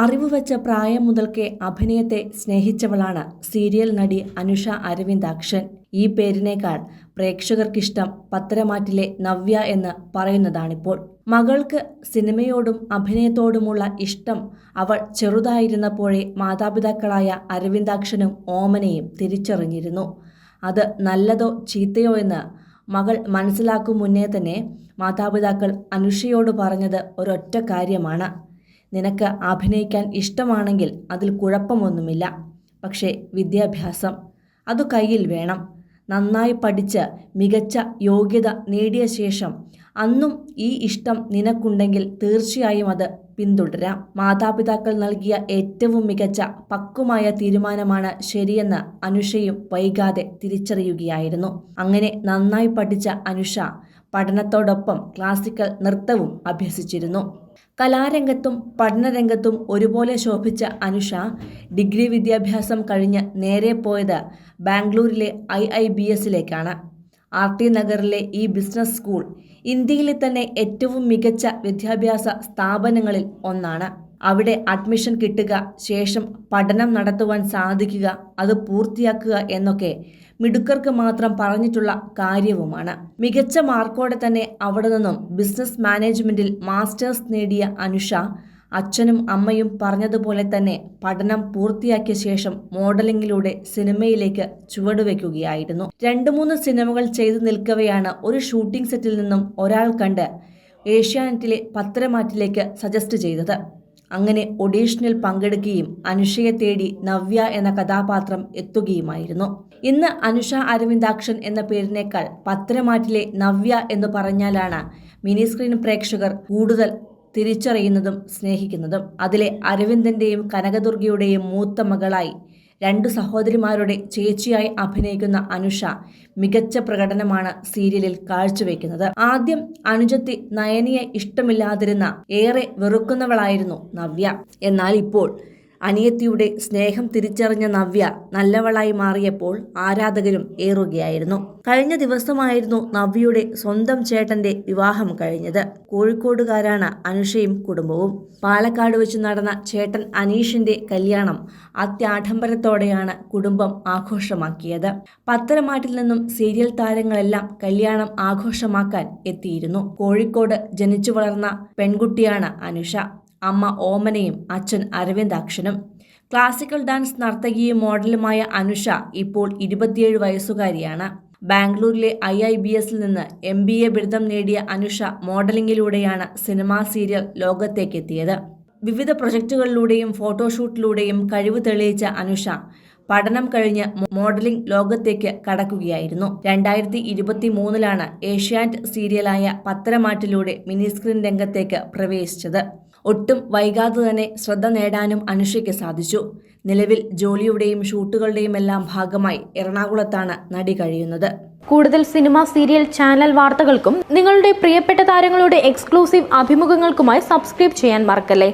അറിവ് വെച്ച പ്രായം മുതൽക്കേ അഭിനയത്തെ സ്നേഹിച്ചവളാണ് സീരിയൽ നടി അനുഷ അരവിന്ദ് അരവിന്ദാക്ഷൻ. ഈ പേരിനേക്കാൾ പ്രേക്ഷകർക്കിഷ്ടം പത്തരമാറ്റിലെ നവ്യ എന്ന് പറയുന്നതാണിപ്പോൾ. മകൾക്ക് സിനിമയോടും അഭിനയത്തോടുമുള്ള ഇഷ്ടം അവൾ ചെറുതായിരുന്നപ്പോഴേ മാതാപിതാക്കളായ അരവിന്ദാക്ഷനും ഓമനയും തിരിച്ചറിഞ്ഞിരുന്നു. അത് നല്ലതോ ചീത്തയോ എന്ന് മകൾ മനസ്സിലാക്കും മുന്നേ തന്നെ മാതാപിതാക്കൾ അനുഷയോട് പറഞ്ഞത് ഒരൊറ്റ കാര്യമാണ്. നിനക്ക് അഭിനയിക്കാൻ ഇഷ്ടമാണെങ്കിൽ അതിൽ കുഴപ്പമൊന്നുമില്ല. പക്ഷേ വിദ്യാഭ്യാസം അത് കയ്യിൽ വേണം. നന്നായി പഠിച്ച് മികച്ച യോഗ്യത നേടിയ ശേഷം അന്നും ഈ ഇഷ്ടം നിനക്കുണ്ടെങ്കിൽ തീർച്ചയായും അത് പിന്തുടരാം. മാതാപിതാക്കൾ നൽകിയ ഏറ്റവും മികച്ച പക്വമായ തീരുമാനമാണ് ശരിയെന്ന് അനുഷയും വൈകാതെ തിരിച്ചറിയുകയായിരുന്നു. അങ്ങനെ നന്നായി പഠിച്ച അനുഷ പഠനത്തോടൊപ്പം ക്ലാസിക്കൽ നൃത്തവും അഭ്യസിച്ചിരുന്നു. കലാരംഗത്തും പഠനരംഗത്തും ഒരുപോലെ ശോഭിച്ച അനുഷ ഡിഗ്രി വിദ്യാഭ്യാസം കഴിഞ്ഞ് നേരെ പോയത് ബാംഗ്ലൂരിലെ ഐ ഐ ബി എസിലേക്കാണ് ആർ ടി നഗറിലെ ഈ ബിസിനസ് സ്കൂൾ ഇന്ത്യയിലെ തന്നെ ഏറ്റവും മികച്ച വിദ്യാഭ്യാസ സ്ഥാപനങ്ങളിൽ ഒന്നാണ്. അവിടെ അഡ്മിഷൻ കിട്ടുക ശേഷം പഠനം നടത്തുവാൻ സാധിക്കുക അത് പൂർത്തിയാക്കുക എന്നൊക്കെ മിടുക്കർക്ക് മാത്രം പറഞ്ഞിട്ടുള്ള കാര്യവുമാണ്. മികച്ച മാർക്കോടെ തന്നെ അവിടെ നിന്നും ബിസിനസ് മാനേജ്മെന്റിൽ മാസ്റ്റേഴ്സ് നേടിയ അനുഷ അച്ഛനും അമ്മയും പറഞ്ഞതുപോലെ തന്നെ പഠനം പൂർത്തിയാക്കിയ ശേഷം മോഡലിംഗിലൂടെ സിനിമയിലേക്ക് ചുവടുവെക്കുകയായിരുന്നു. രണ്ടു മൂന്ന് സിനിമകൾ ചെയ്തു നിൽക്കവെയാണ് ഒരു ഷൂട്ടിംഗ് സെറ്റിൽ നിന്നും ഒരാൾ കണ്ട് ഏഷ്യാനെറ്റിലെ പത്രമാറ്റിലേക്ക് സജസ്റ്റ് ചെയ്തത്. അങ്ങനെ ഒഡീഷനിൽ പങ്കെടുക്കുകയും അനുഷയെ തേടി നവ്യ എന്ന കഥാപാത്രം എത്തുകയുമായിരുന്നു. ഇന്ന് അനുഷ അരവിന്ദാക്ഷൻ എന്ന പേരിനേക്കാൾ പത്രമാറ്റിലെ നവ്യ എന്ന് പറഞ്ഞാലാണ് മിനി സ്ക്രീൻ പ്രേക്ഷകർ കൂടുതൽ തിരിച്ചറിയുന്നതും സ്നേഹിക്കുന്നതും. അതിലെ അരവിന്ദന്റെയും കനകദുർഗയുടെയും മൂത്ത മകളായി രണ്ടു സഹോദരിമാരുടെ ചേച്ചിയായി അഭിനയിക്കുന്ന അനുഷ മികച്ച പ്രകടനമാണ് സീരിയലിൽ കാഴ്ചവെക്കുന്നത്. ആദ്യം അനുജത്തി നയനിയെ ഇഷ്ടമില്ലാതിരുന്ന ഏറെ വെറുക്കുന്നവളായിരുന്നു നവ്യ. എന്നാൽ ഇപ്പോൾ അനിയത്തിയുടെ സ്നേഹം തിരിച്ചറിഞ്ഞ നവ്യ നല്ലവളായി മാറിയപ്പോൾ ആരാധകരും ഏറുകയായിരുന്നു. കഴിഞ്ഞ ദിവസമായിരുന്നു നവ്യയുടെ സ്വന്തം ചേട്ടന്റെ വിവാഹം കഴിഞ്ഞത്. കോഴിക്കോടുകാരാണ് അനുഷയും കുടുംബവും. പാലക്കാട് വെച്ച് നടന്ന ചേട്ടൻ അനീഷിന്റെ കല്യാണം അത്യാഡംബരത്തോടെയാണ് കുടുംബം ആഘോഷമാക്കിയത്. പത്തരമാറ്റിൽ നിന്നും സീരിയൽ താരങ്ങളെല്ലാം കല്യാണം ആഘോഷമാക്കാൻ എത്തിയിരുന്നു. കോഴിക്കോട് ജനിച്ചു വളർന്ന പെൺകുട്ടിയാണ് അനുഷ. അമ്മ ഓമനയും അച്ഛൻ അരവിന്ദാക്ഷനും. ക്ലാസിക്കൽ ഡാൻസ് നർത്തകിയും മോഡലുമായ അനുഷ ഇപ്പോൾ ഇരുപത്തിയേഴ് വയസ്സുകാരിയാണ്. ബാംഗ്ലൂരിലെ ഐ ഐ ബി എസിൽ നിന്ന് എം ബി എ ബിരുദം നേടിയ അനുഷ മോഡലിംഗിലൂടെയാണ് സിനിമാ സീരിയൽ ലോകത്തേക്കെത്തിയത്. വിവിധ പ്രൊജക്ടുകളിലൂടെയും ഫോട്ടോഷൂട്ടിലൂടെയും കഴിവ് തെളിയിച്ച അനുഷ പഠനം കഴിഞ്ഞ് മോഡലിംഗ് ലോകത്തേക്ക് കടക്കുകയായിരുന്നു. രണ്ടായിരത്തി ഇരുപത്തി മൂന്നിലാണ് ഏഷ്യാനെറ്റ് സീരിയലായ പത്തരമാറ്റിലൂടെ മിനിസ്ക്രീൻ രംഗത്തേക്ക് പ്രവേശിച്ചത്. ഒട്ടും വൈകാതെ തന്നെ ശ്രദ്ധ നേടാനും അനുഷയ്ക്ക് സാധിച്ചു. നിലവിൽ ജോലിയുടെയും ഷൂട്ടുകളുടെയും എല്ലാം ഭാഗമായി എറണാകുളത്താണ് നടി കഴിയുന്നത്. കൂടുതൽ സിനിമ സീരിയൽ ചാനൽ വാർത്തകൾക്കും നിങ്ങളുടെ പ്രിയപ്പെട്ട താരങ്ങളുടെ എക്സ്ക്ലൂസീവ് അഭിമുഖങ്ങൾക്കുമായി സബ്സ്ക്രൈബ് ചെയ്യാൻ മറക്കല്ലേ?